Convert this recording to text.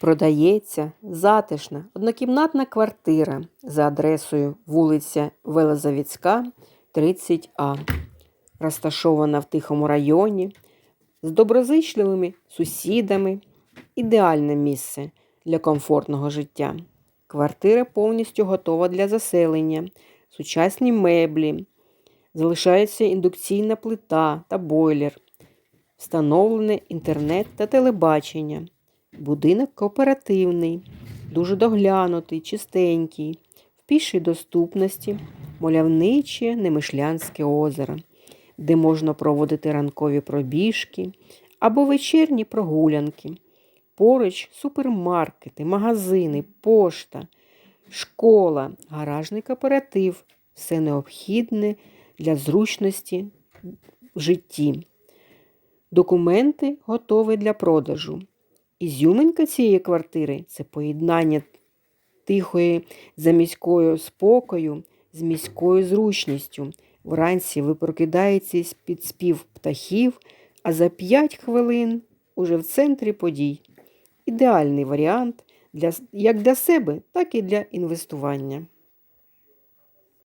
Продається затишна однокімнатна квартира за адресою вулиця Велозавідська, 30А, розташована в тихому районі, з доброзичливими сусідами, ідеальне місце для комфортного життя. Квартира повністю готова для заселення, сучасні меблі, залишається індукційна плита та бойлер, встановлене інтернет та телебачення. Будинок кооперативний, дуже доглянутий, чистенький, в пішій доступності, мальовниче Немишлянське озеро, де можна проводити ранкові пробіжки або вечірні прогулянки. Поруч супермаркети, магазини, пошта, школа, гаражний кооператив все необхідне для зручності в житті. Документи готові для продажу. Ізюминка цієї квартири це поєднання тихої заміської спокою з міською зручністю. Вранці ви прокидаєтесь під спів птахів, а за 5 хвилин уже в центрі подій. Ідеальний варіант для, як для себе, так і для інвестування.